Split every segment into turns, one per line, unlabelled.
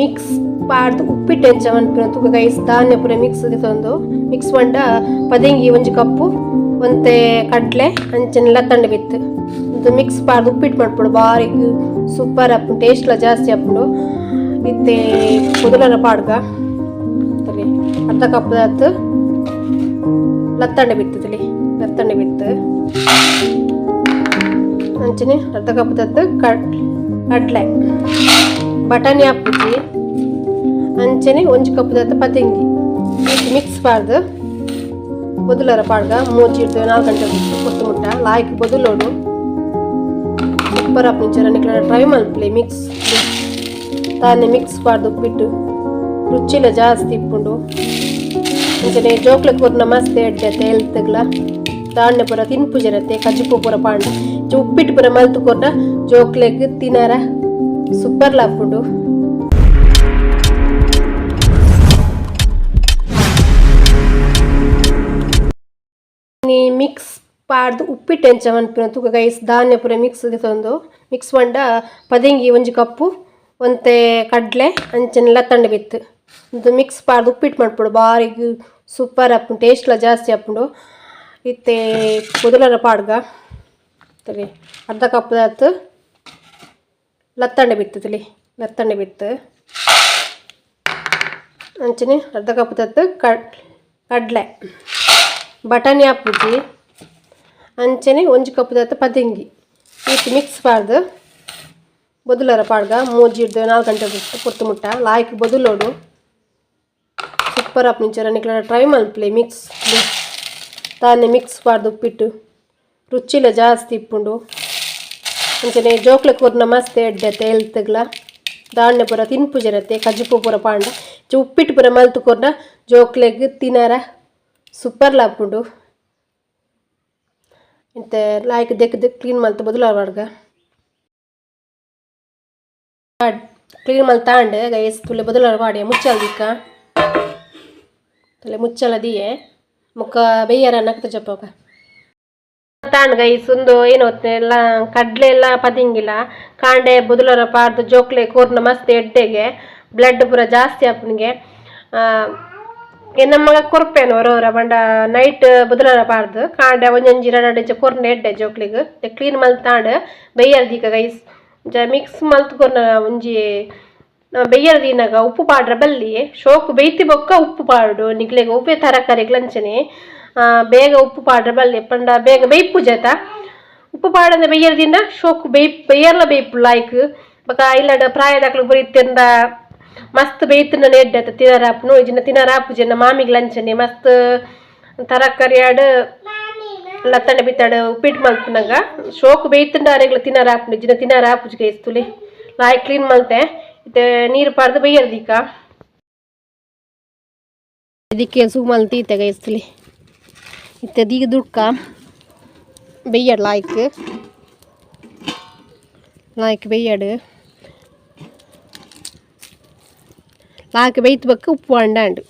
Mix ಪಾಡ್ದು ಉಪ್ಪಿಟ್ಟು ಎಂಚ ಮನ್ಪಿನ ತುಕ ಗೈಸ್, ಧಾನ್ಯ ಪೂರ ಮಿಕ್ಸ್ ತಂದು ಮಿಕ್ಸ್ ಪಂಡ ಪದಂಗಿ ಒಂಜಿ ಕಪ್ಪು ಒಂತೆ ಕಡಲೆ ಅಂಚನೆಲ್ಲ ತಂಡ ಬಿತ್ತು. ಇದು ಮಿಕ್ಸ್ ಪಾಡ್ದು ಉಪ್ಪಿಟ್ಟು ಮಾಡ್ಬಿಡು ಬಾರಿ ಸೂಪರ್ ಅಪ್ಪು ಟೇಸ್ಟ್ಲ ಜಾಸ್ತಿ ಅಪ್ಪು ಇತ್ತೆ ಕುದುಲರ ಪಾಡ್ಗ. ಅರ್ಧ ಕಪ್ ಆತು. ಲತ್ತಂಡೆ ಬಿತ್ತು ತಲಿ, ಲತ್ತಂಡೆ ಬಿತ್ತು. ಅಂಚನೆ ಅರ್ಧ ಕಪ್ ತತ್ತು ಕಡ್ ಕಡ್ಲೆ ಬಟಾಣಿ ಹಾಕ್ಬಿಟ್ಟು ಅಂಚನೆ ಒಂಜಿ ಕಪ್ ದತ್ತ ಪತಂಗಿ. ಮಿಕ್ಸ್ ಪಾಡ್ದು ಬದುಲರ ಪಾಡ್ಗ ಮೂಜಿ ಇಡ್ತೇವೆ ನಾಲ್ಕು ಗಂಟೆ ಕೊತ್ತು ಮುಟ್ಟ. ಲಾಯ್ಕ್ ಬದುಲೋಡು ಸೂಪರ್ ಆಪ್ ನಿಂಚರ. ನಿಕ್ಲ ಟ್ರೈ ಮಲ್ಪ್ಲೆ ಮಿಕ್ಸ್ ತಾನೇ ಮಿಕ್ಸ್ ಪಾಡ್ದು ಉಪ್ಪಿಟ್ಟು. ರುಚಿಲ ಜಾಸ್ತಿ ಇಪ್ಪುಂಡು ಅಂಚನೆ ಜೋಕ್ಲ ಕೂರ್ನ ಮಸ್ತ್ ಎಡ್ಡೆ ಎಲ್ತಗ್ಲ. ದಾಂಡೆ ಪುರ ತಿನ್ಪು ಜರತೆ ಕಜ್ಜುಪು ಪುರ ಪಾಂಡ. ಉಪ್ಪಿಟ್ಟು ಪುರ ಮಲ್ತು ಕೊಟ್ಟ ಜೋಕ್ಲೆಗ್ ತಿನ್ನರ ಸೂಪರ್ ಲವ್ ನೀ ಮಿಕ್ಸ್ ಪಾಡ್ದು ಉಪ್ಪಿಟ್ಟು ಎಂಚ ತೂಕ. ಗೈಸ್ ಧಾನ್ಯ ಪೂರ ಮಿಕ್ಸ್ ತಂದು ಮಿಕ್ಸ್ ಪಂಡ ಪದಂಗಿ, ಒಂಜಿ ಕಪ್ಪು, ಒಂತೆ ಕಡಲೆ, ಅಂಚನೆಲ್ಲ ತಂಡ ಬಿತ್ತು. ಇದು ಮಿಕ್ಸ್ ಪಾಡ್ದು ಉಪ್ಪಿಟ್ಟು ಮಾಡ್ಬಿಡು ಬಾರಿ ಸೂಪರ್ ಅಪ್ಪುಂಡು ಟೇಸ್ಟ್ಲ ಜಾಸ್ತಿ ಅಪ್ಪುಂಡು ಇತ್ತೆ ಕುದುಲರ ಪಾಡ್ಗ. ಅರ್ಧ ಕಪ್ ಆತು ಲತ್ತಂಡೆ ಲತ್ತಣ್ಣೆ ಲತ್ತಂಡೆ ಬಿತ್ತು. ಅಂಚನೆ ಅರ್ಧ ಕಪ್ ತತ್ತು ಕಡ್, ಕಡ್ಲೆ. ಬಟಾಣಿ ಹಾಕ್ಬಿಟ್ಟು ಅಂಚನೆ ಒಂಜಿ ಕಪ್ ತತ್ತು ಪದಂಗಿ ಇಟ್ಟು ಮಿಕ್ಸ್ ಮಾಡ್ದು ಬದುಲರ ಪಾಡ್ಗ ಮೂಜಿ ಹಿಡ್ದು ನಾಲ್ಕು ಗಂಟೆ ಬಿಟ್ಟು ಕುರ್ತು ಮುಟ್ಟ. ಲಾಯ್ಕ್ ಬದುಲೋಡು ಸೂಪರ್ ಆಪ್ ನಿಂಚರ ನಿಕ್ಲ ಟ್ರೈ ಮಲ್ಪ್ಲೆ ಮಿಕ್ಸ್ ತಾನೇ ಮಿಕ್ಸ್ ಮಾಡ್ದು ಉಪ್ಪಿಟ್ಟು. ರುಚಿಲ ಜಾಸ್ತಿ ಇಪ್ಪುಂಡು. ಅಂಚನೆ ಕೂರ್ನ ಮಸ್ತ್ ಎಡ್ಡೆ ಹೆಲ್ತ್ಗ್ಲ ದಾಂಡೆ ಪೂರ ತಿನ್ಪು ಜರತೆ ಕಜ್ಜುಪು ಪೂರ ಪಾಂಡ ಉಪ್ಪಿಟ್ಟು ಪೂರ ಮಲ್ತು ಕೊರ್ನ ಜೋಕ್ಲೆಗ್ ತಿನ್ನರ ಸೂಪರ್ ಲಾಪುಂಡು ಇಂತ ಲಾಯ್ಕ್ ದೆಕ್ ದೆಕ್ ಕ್ಲೀನ್ ಮಲ್ತು ಬದಲು ಕ್ಲೀನ್ ಮಲ್ ತಾಂಡೆ ಗೈಸ್ ತುಲೆ ಬದಲು ವಾಡಿಯ ಮುಚ್ಚಲ್ ದಿಕ್ಕ. ತುಲೆ ಮುಚ್ಚಲ ದಿಯೆ ಮುಖ ಬೇಯ್ಯಾರ ನಕ್ತ ಜಪ್ಪಕ. ತಾಂಡ್ ಗೈಸ್ ಒಂದು ಏನು ಎಲ್ಲ ಕಡ್ಲೆ ಎಲ್ಲ ಪದಿಂಗಿಲ್ಲ. ಕಾಂಡೆ ಬುದುಲರ ಪಾರ್ದು ಜೋಕ್ಲೆ ಕೂರ್ನ ಮಸ್ತ್ ಎಡ್ಡೆಗೆ ಬ್ಲಡ್ ಪೂರ ಜಾಸ್ತಿ ಅಪ್ಪನಿಗೆ ಮಗ ಕೊರ್ಪೇನು ಹೊರವರ ಬಂಡ ನೈಟ್ ಬುದುಲರ ಪಾರ್ದು ಕಾಂಡೆ ಒಂಜೊಂಜಿ ರಡ ಕೊರ್ನ ಎಡ್ಡೆ ಜೋಕ್ಲಿಗೆ. ಕ್ಲೀನ್ ಮಲ್ತ್ ತಾಂಡ್ ಬೇಯಲ್ದೀಗ ಗೈಸ್. ಜ ಮಿಕ್ಸ್ ಮಲ್ತ್ ಕೊರ್ನ ಒಂಜಿ ಬೆಯ್ಯರ್ ದೀನಾಗ ಉಪ್ಪು ಪಾಡ್ರ ಬಲ್ಲಿ ಶೋಕು ಬೇಯ್ತಿ ಬೊಕ್ಕ ಉಪ್ಪು ಪಾಡು ನಿಗ್ಲೆಗೆ ಉಪ್ಪೆ ತರಕಾರಿಗ್ ಲಂಚನೆ. ಆ, ಬೇಗ ಉಪ್ಪು ಪಾಡ್ರ ಬಲ್ಲಿ ಪಂಡ, ಬೇಗ ಬೇಯ್ಪು ಉಪ್ಪು ಪಾಡಂದ ಬೆಯ್ಯರ್ದಿಂದ ಶೋಕು ಬೇಯ್, ಬೇಯರ್ಲ ಬೇಯ್ಪು ಲಾಯ್ಕ್ ಬಕ ಇಲ್ಲಡ ಪ್ರಾಯದಾಕ್ಲು ಬರೀ ತಿಂದ, ಮಸ್ತ್ ಬೇಯ್ತನ ನೆಡ್ಡತ ತಿನರಾಪು ಇಜಿನ ತಿನರಾಪು ಜನ ಮಾಮಿಗೆ ಲಂಚನೆ ಮಸ್ತ್ ತರಕಾರಿ ಆಡ್, ಲತ್ತಂಡ ಬಿತ್ತಾಡ ಉಪ್ಪಿಟ್ಟು ಮಲ್ಪನಂಗ ಶೋಕು ಬೇಯ್ತಂಡ ಅರೆಗ್ಲ ತಿನರಾಪು ಜಿಗ ಇಸ್ತುಲಿ. ಲಾಯ್ ಕ್ಲೀನ್ ಮಲ್ತೆ ಇತ್ತೆ ನೀರು ಪಾಡ್ದು ಬೇಯರ್ದೀಕ. ಇದಕ್ಕೆ ಸುಮಲ್ತಿ ತೀತೆಗ ಇತ್ತೆ ದೀಗ ದುಡ್ಕ ಬೆಯ್ಯಡ್ ಲಾಯ್ಕ್ ಬೆಯ್ಯಡ್ ಲಾಯ್ಕ್ ಬೆಯ್ತ್ ಬಕ್ಕ ಉಪ್ಪು ಅಂಡಾಂಡು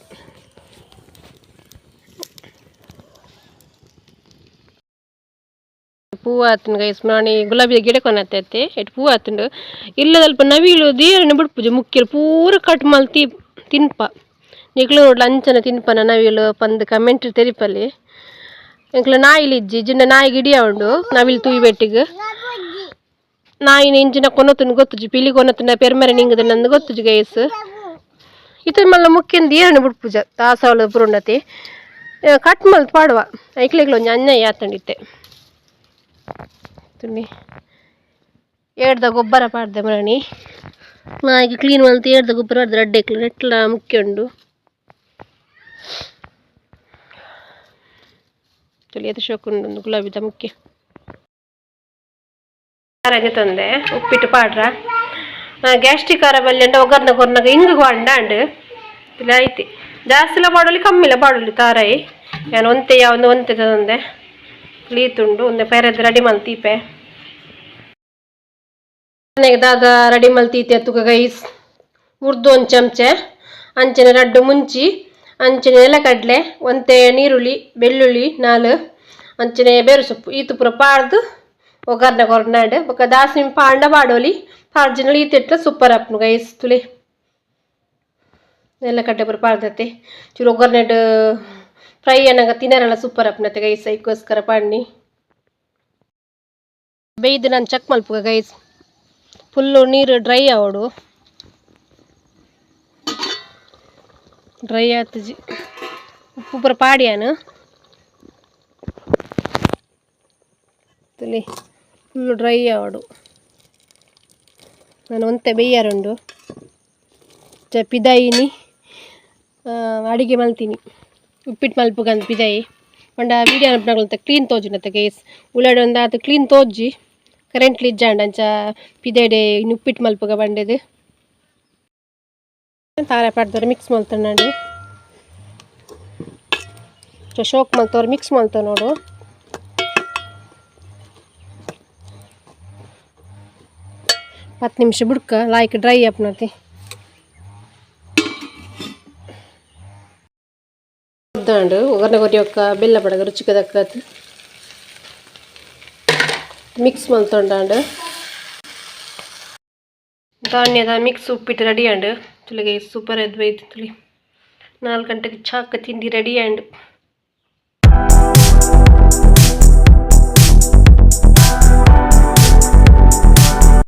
ಪೂವು ಆತುಂಡು ಗೈಸ್ ನಾನಿ ಗುಲಾಬಿಯ ಗಿಡ ಕೊನತ್ತೈತೆ ಎಟ್ ಪೂವು ಆತುಂಡು ಇಲ್ಲದಲ್ಪ ನವಿಲು ದೇರನ್ನು ಬಿಡ್ಪುಜಿ ಮುಕ್ಕಿಲು ಪೂರ ಕಟ್ ಮಲ್ತಿ ತಿನ್ಪ. ನಿಕ್ಲು ನೋಡ್ಲ ಅಂಚನ ತಿನ್ಪನ ನವಿಲು ಪಂದ್ ಕಮೆಂಟ್ ತೆರಿಪಲ್ಲಿ. ಎಂಕ್ಲ ನಾಯಿಲಿ ಇಜ್ಜಿ ನಾಯಿ ಗಿಡಿಯ ಉಂಡು ನಾವಿಲ್ ತೂಯಿ ಬೆಟ್ಟಿಗ್. ನಾಯಿನ ಇಂಜಿನ ಕೊನತನ ಗೊತ್ತುಜಿ ಪಿಲಿ ಕೊನತನ ಪೆರ್ಮರೆ ನಿಂಗದ ನಂದು ಗೊತ್ತುಜಿ ಗೈಸ್ ಇತ ಮಲ್ಲ ಮುಖ್ಯಂದ ದೇರನ್ನು ಬಿಡ್ಪುಜ ದಾಸವಾಳ ಪುರುಣತಿ ಕಟ್ ಮಲ್ತ್ ಪಾಡುವ. ಐಕ್ಲೆಗ್ಲ ಒಂಜಿ ಅನ್ಯಾಯ ಆತಂಡಿತ್ತೆ. ತುಂಬಿ ಏಡ್ದ ಗೊಬ್ಬರ ಪಾಡ್ದೆ ಮರಣಿ ನಾಯಿಗೆ ಕ್ಲೀನ್ ಮಲ್ತು ಏಡ್ದ ಗೊಬ್ಬರ ಪಾಡ್ದೆ ರಡ್ಡೆಕ್ಲು ನೆಟ್ಲ ಮುಖ್ಯ ಉಂಡು ತುಳಿ ಎದು ಶೋಕುಂಡು ಒಂದು ಗುಲಾಬಿದ ಮುಖ್ಯ ರಜೆ ತಂದೆ, ಉಪ್ಪಿಟ್ಟು ಪಾಡ್ರ. ಗ್ಯಾಸ್ಟ್ರಿಕ್ ಆರ ಬಲ್ಲಿಂಡ ಒಗರ್ನ ಗೊರ್ನಾಗ ಹಿಂಗ ವಾಂಡ ಅಂಡ್ ಇಲ್ಲ ಐತಿ. ಜಾಸ್ತಿ ಎಲ್ಲ ಪಾಡಲಿ ಕಮ್ಮಿ ಇಲ್ಲ ಪಾಡಲಿ ತಾರಾಯಿ ನಾನು ಒಂತೆ ಯಾವೊಂದು ಒಂತೆ ತಂದೆ. ಲೀತುಂಡು ಒಂದೇ ಪೆರೆದು ರೆಡಿ ಮಲ್ತೀಪೆ ದಾದ ರೆಡಿ ಮಲ್ತೀತೆ ತುಕ ಗೈಸ್ ಉರ್ದು ಒಂದು ಚಮಚೆ, ಅಂಚನೆ ರಡ್ಡು ಮುಂಚಿ ಅಂಚನೆ ಎಲೆಕಡ್ಲೆ ಒಂತೆ ನೀರುಳ್ಳಿ, ಬೆಳ್ಳುಳ್ಳಿ, ನಾಲ್ ಅಂಚನೆ ಬೇರು ಸೊಪ್ಪು. ಈತು ಪೂರ ಪಾಡ್ದು ಒಗ್ಗರ್ನ ಕೊರ್ನಾಡು, ಬೊಕ ದಾಸಿನ ಪಾಂಡ ಪಾಡೋಲಿ ಪಾರ್ಜಿನಲ್ಲಿ ಈತಿಟ್ಲ ಸೂಪರ್ ಅಪ್ನು ಗೈಸ್ ತುಲಿ. ಎಲ್ಲ ಕಡ್ಡೆ ಬರ ಪಾಡ್ದತ್ತೆ ಚೂರು ಒಗ್ಗರ್ನೆಡ್ ಫ್ರೈ ಅನ್ನಂಗ ತಿನ್ನರಲ್ಲ ಸೂಪರ್ ಅಪ್ನತ್ತೆ ಗೈಸ್ ಐಕೋಸ್ಕರ ಪಾಡ್ನಿ. ಬೇಯ್ದು ನಾನು ಚಕ್ ಮಲ್ಪುಗ ಗೈಸ್. ಫುಲ್ಲು ನೀರು ಡ್ರೈ ಆವಡು. ಡ್ರೈ ಜಿ. ಉಪ್ಪು ಪೂರ ತಲೆ ತುಲಿ ಫುಲ್ಲು ಡ್ರೈ ಆವಡು ನಾನು ಒಂತೆ ಬೇಯ್ಯಾರುಂಡು ಚ ಪಿದಾಯಿನಿ. ಅಡಿಗೆ ಮಲ್ತೀನಿ. ಉಪ್ಪಿಟ್ಟು ಮಲ್ಪುಗಂತ ಪಿದಾಯಿ. ಪಂಡ ವೀಡಿಯೋ ನಗ್ಲಂತ ಕ್ಲೀನ್ ತೋಜುನತ್ತ ಗೇಸ್ ಉಳ್ಳಾಡಿ ಒಂದು ಆತು ಕ್ಲೀನ್ ತೋಜಿ ಕರೆಂಟ್ಲಿ ಇಜ್ಜಾಂಡ ಅಂಚ ಪಿದಾಯ್ಡೆ ಇನ್ನು ಉಪ್ಪಿಟ್ಟು ಮಲ್ಪುಗ ಬಂಡೆದು. ಪಾಡ್ದವ್ರು ಮಿಕ್ಸ್ ಮಲ್ತಾಂಡು ಶೋಕ್ ಮಲ್ತವ್ರು ಮಿಕ್ಸ್ ಮಲ್ತಾವ ನೋಡು. ಹತ್ತು ನಿಮಿಷ ಬಿಡ್ಕ ಲಾಯ್ಕ್ ಡ್ರೈ ಅಪ್ನತಿ ಉದ್ದಾಂಡು ಒಗ್ಗರಣೆ ಕೊರಿ ಒಕ್ಕ ಬೆಲ್ಲ ಪಡಗ ರುಚಿಗೆ ದಕ್ಕತ್ ಮಿಕ್ಸ್ ಮಲ್ತೊಂಡಾಂಡು ಧಾನ್ಯದ ಮಿಕ್ಸ್ ಉಪ್ಪಿಟ್ಟು ರೆಡಿ ಆಂಡು ತುಳಿಗೆ ಸೂಪರ್ ಎದ್ದು ಬೈತು ತುಳಿ ನಾಲ್ಕು ಗಂಟೆಗೆ ಚಾಕ ತಿಂಡಿ ರೆಡಿ ಆಂಡು